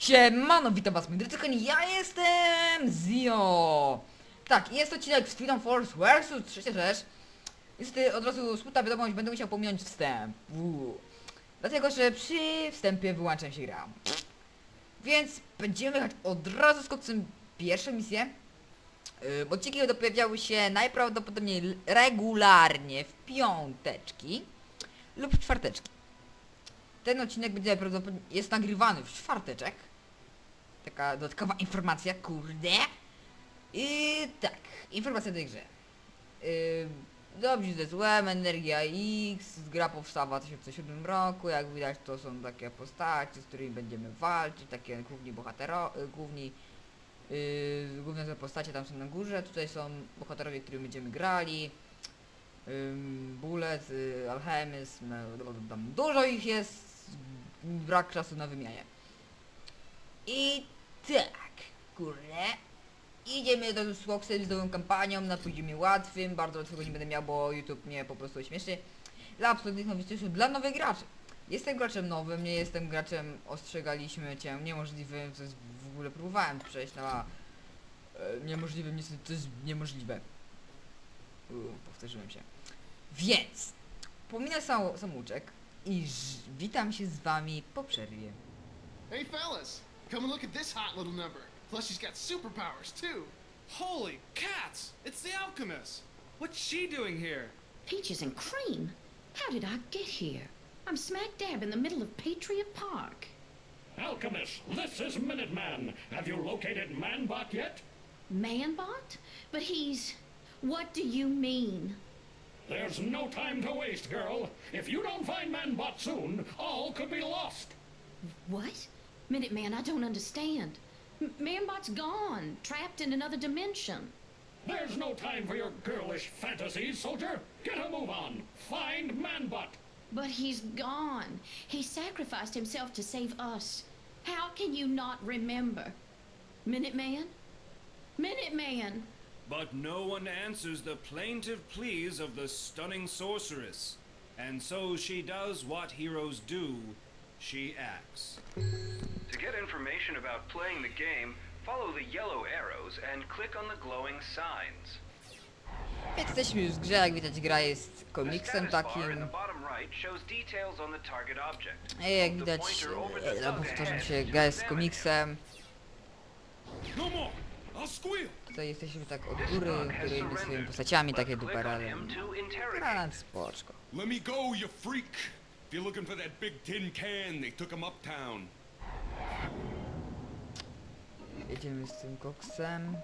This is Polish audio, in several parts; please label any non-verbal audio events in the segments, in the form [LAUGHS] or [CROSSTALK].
Siemano, witam was moi drodzy kochani, ja jestem Zio. Tak, jest odcinek z Freedom Force vs. Trzecia rzecz. Niestety od razu smutna wiadomość, będę musiał pominąć wstęp. Uuu. Dlatego, że przy wstępie wyłączam się gra. Więc będziemy jechać od razu z koksem pierwszą misję. Yy, odcinki będą pojawiały się najprawdopodobniej regularnie w piąteczki lub w czwarteczki. Ten odcinek będzie jest nagrywany w czwarteczek. Taka dodatkowa informacja, kurde. I tak, informacja tej grze. Yy, dobrze ze złem, Energia X, gra powstała w 2007 roku, jak widać to są takie postacie, z którymi będziemy walczyć, takie główni bohatero, y, główni, yy, główne te postacie tam są na górze, tutaj są bohaterowie, którymi będziemy grali. Bullet, y, Alchemizm, y, tam dużo ich jest, brak czasu na wymianę. I tak, kurde, idziemy do Swoxy z nową kampanią na poziomie łatwym, bardzo łatwego nie będę miał, bo YouTube mnie po prostu śmieszy. Dla absolutnych nowiczów, dla nowych graczy. Jestem graczem nowym, nie jestem graczem, ostrzegaliśmy cię, niemożliwym, co jest w ogóle próbowałem przejść na e, niemożliwym, niestety to jest niemożliwe. U, powtórzyłem się. Więc, pominę sam, samouczek i witam się z wami po przerwie. Hey fellas, come and look at this hot little number. Plus she's got superpowers too. Holy cats! It's the alchemist! What's she doing here? Peaches and cream? How did I get here? I'm smack dab in the middle of Patriot Park. Alchemist, this is Minuteman. Have you located Manbot yet? Manbot? But he's. What do you mean? There's no time to waste, girl. If you don't find Manbot soon, all could be lost. What? Minuteman, I don't understand. M- Manbot's gone, trapped in another dimension. There's no time for your girlish fantasies, soldier. Get a move on. Find Manbot. But he's gone. He sacrificed himself to save us. How can you not remember? Minuteman? Minuteman! But no one answers the plaintive pleas of the stunning sorceress. And so she does what heroes do she acts. To get information about playing the game, follow the yellow arrows and click on the glowing signs. Jesteśmy już w grze, jak widać gra jest The komiksem status bar in takim. the bottom right shows details on the target object. I jak widać, e, no head się, gra jest komiksem. No more! I'll squeal! Tutaj jesteśmy tak od This góry, thug has swoimi surrendered. postaciami, takie click duper, on ale... him to interrogate. Granat spoczko. Let me go, you freak! If you're looking for that big tin can, they took him uptown. Jedziemy z tym koksem.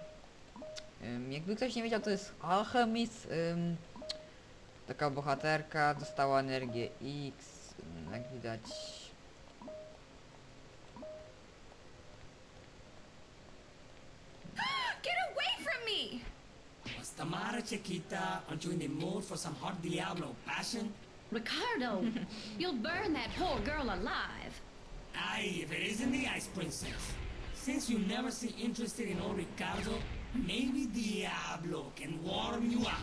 Ym, jakby ktoś nie wiedział, to jest Alchemist. Ym, taka bohaterka, dostała energię X. Ym, jak widać... [GASPS] Get away from me! What's the matter, Chiquita? Aren't you in the mood for some hot Diablo passion? Ricardo, [LAUGHS] you'll burn that poor girl alive. Aye, if it isn't the Ice Princess. Since you never seem interested in old Ricardo, maybe Diablo can warm you up.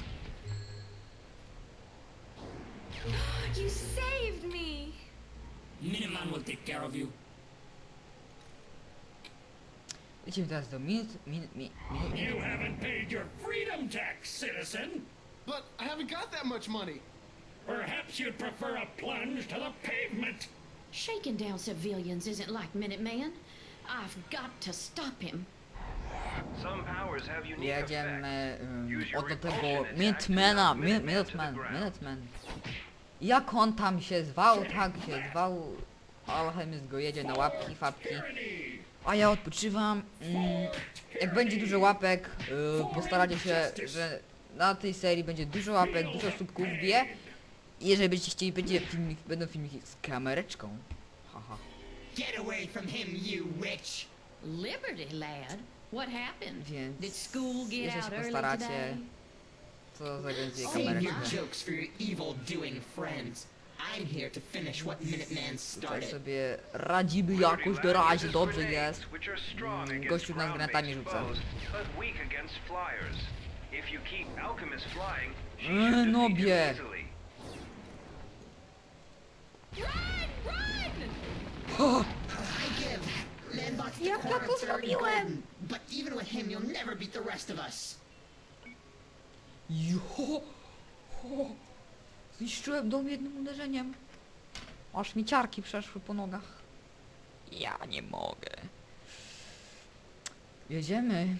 [GASPS] You saved me! Miniman will take care of you. Lecimy teraz do minut... Min, min, min, You haven't paid your freedom tax, citizen. But I haven't got that much money. Perhaps you'd prefer a plunge to the pavement. Shaking down civilians isn't like Minuteman. I've got to stop him. Some powers have unique Jedziemy your od do tego repulsion attack to Minutemana, knock Mi- Minuteman Minuteman. Jak on tam się zwał, tak się zwał. Alchemist go jedzie na łapki. Tyranny. A ja odpoczywam. Mm, jak będzie dużo łapek, yy, postaracie się, że na tej serii będzie dużo łapek, dużo subków wbije. Jeżeli będziecie chcieli, będzie filmik, będą filmiki z kamereczką. Haha. Get away from him, you witch! Liberty, lad. What happened? Więc Did school get jeżeli out się early postaracie, today? to zagędzuje Save your kamereczkę. jokes for your evil doing friends. I'm here to finish what Minuteman Tutaj started. sobie radzimy jakoś uses dobrze jest. Mm, gościu nas granatami rzuca. foes, but weak against flyers. If you keep Alchemist flying, she Eee, should defeat nobie. him easily. Run! Run! I give. Led by Manbot's the Jak ja core to of Third zrobiłem? But even with him, you'll never beat the rest of us. Jo! Ho! Zniszczyłem dom jednym uderzeniem. Aż mi ciarki przeszły po nogach. Ja nie mogę. Jedziemy.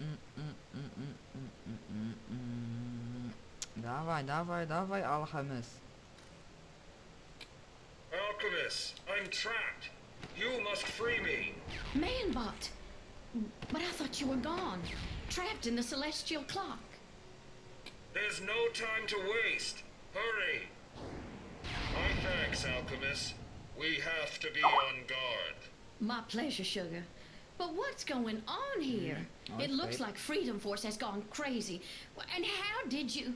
Mm, mm, mm, mm, mm, mm, mm, mm. Dawaj, dawaj, dawaj, Alchemist. Alchemist, I'm trapped. You must free me. Manbot! But I thought you were gone, trapped in the celestial clock. There's no time to waste. Hurry. My thanks, Alchemist. We have to be on guard. My pleasure, Sugar. But what's going on here? Mm-hmm. Oh, it looks like Freedom Force has gone crazy. And how did you...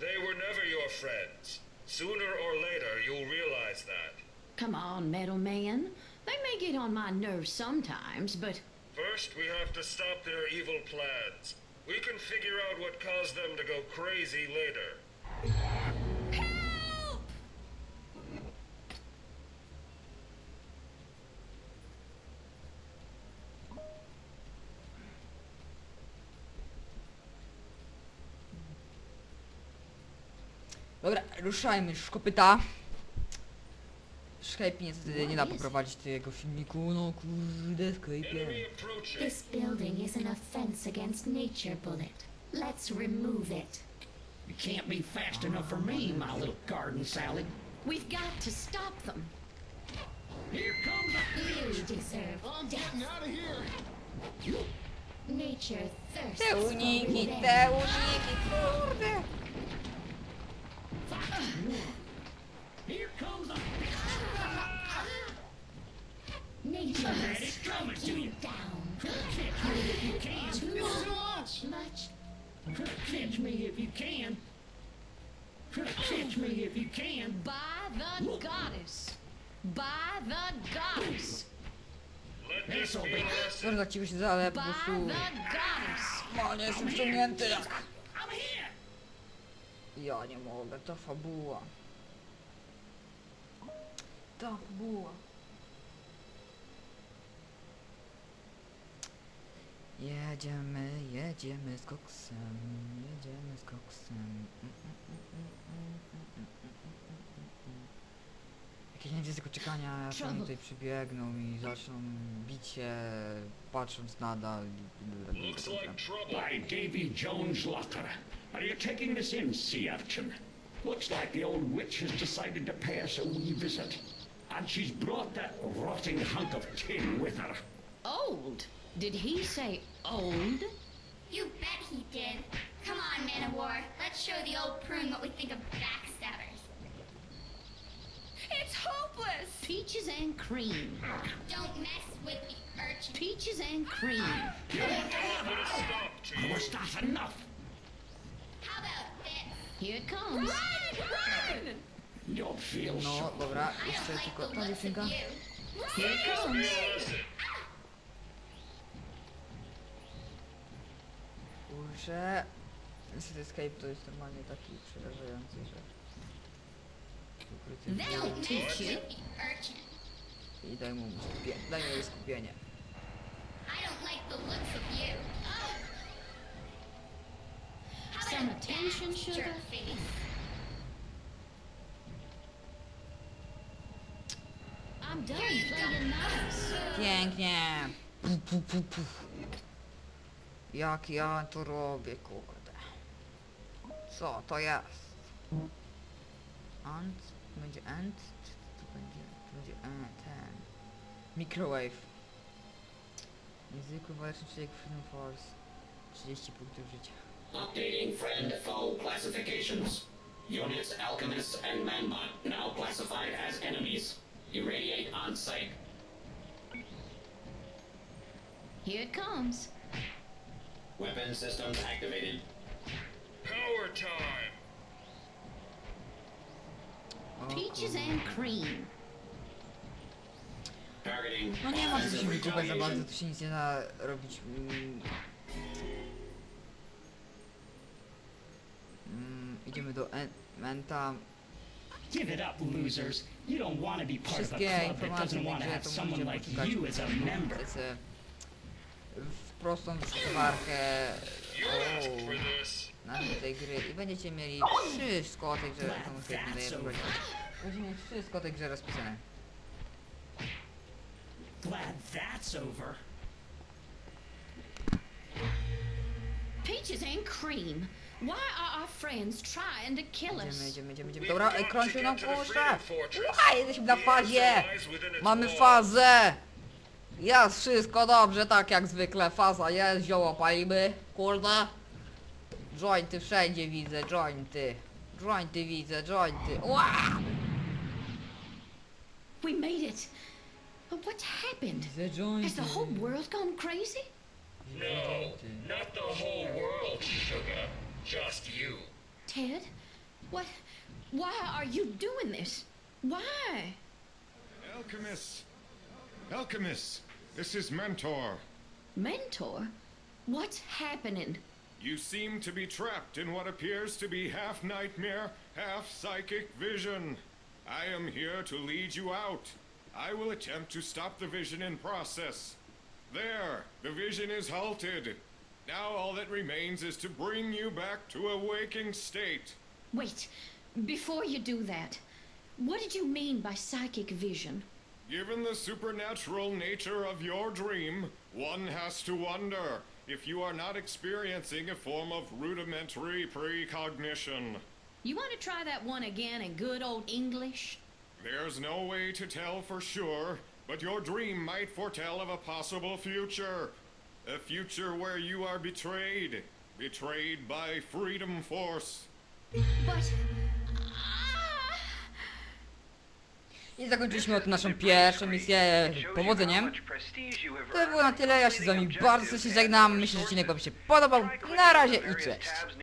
They were never your friends. Sooner or later, you'll realize that. Come on, Metal Man. They may get on my nerves sometimes, but... First, we have to stop their evil plans. We can figure out what caused them to go crazy later. Help! Dobra, ruszajmy już kopyta. Skype niestety nie da poprowadzić tego filmiku, no kurde, Skype. This building is an offense against nature, Bullet. Let's remove it. You can't be fast enough for me, my little garden salad. We've got to stop them. Here comes a... You deserve I'm death. getting out of here. Nature thirsts Te for uniki, revenge. te uniki, kurde. Here Catch me if you can. Catch me if you can. By the goddess. By the goddess. Let this This'll be be... a lesson. Sorry za cicho ale po By prostu... the goddess. No, nie jestem wciągnięty jak... I'm here. Ja nie mogę, to fabuła. Ta fabuła. Jedziemy, jedziemy z koksem, jedziemy z koksem. Jakieś nie tego czekania, aż oni tutaj przybiegną i zaczną bicie, patrząc nadal. Looks like trouble. By Davy Jones' locker. Are you taking this in, sea urchin? Looks like the old witch has decided to pay us a wee visit. And she's brought that rotting hunk of tin with her. Old? Did he say old? You bet he did. Come on, Man of War. Let's show the old prune what we think of backstabbers. It's hopeless! Peaches and cream. Don't mess with the urchin. Peaches and cream. Put a stop to Or was that enough? How about this? Here it comes. Run! Run! You'll feel No, so. dobra, I jeszcze don't like tylko the looks of you. Here it Be comes. Także... Niestety Escape to jest normalnie taki przerażający, że... Ukryty I daj mu skupienie, daj mu skupienie. Some attention, sugar. I'm done playing nice. Pięknie. Puf, puf, puf. Jak ja to robię, kurde. Co to jest? Ant? To będzie ant? Czy to będzie... To będzie e, ten... Microwave. Niezwykły waleczny człowiek Freedom Force. 30 punktów życia. Updating friend foe classifications. Units, alchemists, and manbot now classified as enemies. Irradiate on site. Here it comes. Weapon systems activated. Power time. O Peaches and cream. Targeting. No nie ma co się wykupać za bardzo, tu się nic nie da robić. Mm. Mm, idziemy do en Menta. Give it up, losers. You don't want to be part of a Wszystkie club that informacje doesn't want to have to someone możecie like poszukać you as a member. W prostą wyszukiwarkę nazwy tej gry i będziecie mieli wszystko o tej grze, to muszę tutaj powiedzieć. Będziecie mieli wszystko o tej grze rozpisane. Glad that's over. Peaches and cream. Why are our friends trying to kill us? idziemy, idziemy, idziemy. Dobra, ej, krąży nam puszcza! Uaj, jesteśmy na fazie! Mamy fazę! Jest wszystko dobrze, tak jak zwykle. Faza jest, zioło palimy. Kurde. Jointy wszędzie widzę, jointy. Jointy widzę, jointy. Ła! We made it. But what's happened? Jointy. Has the whole world gone crazy? Not the whole world, sugar. Just you. Ted? What? Why are you doing this? Why? Alchemist! Alchemist! This is Mentor. Mentor? What's happening? You seem to be trapped in what appears to be half nightmare, half psychic vision. I am here to lead you out. I will attempt to stop the vision in process. There, the vision is halted. Now all that remains is to bring you back to a waking state. Wait, before you do that, what did you mean by psychic vision? Given the supernatural nature of your dream, one has to wonder if you are not experiencing a form of rudimentary precognition. You want to try that one again in good old English? There's no way to tell for sure, but your dream might foretell of a possible future. A future where you are betrayed. Betrayed by Freedom Force. But. I zakończyliśmy od naszą pierwszą misję powodzeniem. To by było na tyle, ja się z wami bardzo się żegnam. Myślę, że odcinek wam się podobał. Na razie i cześć.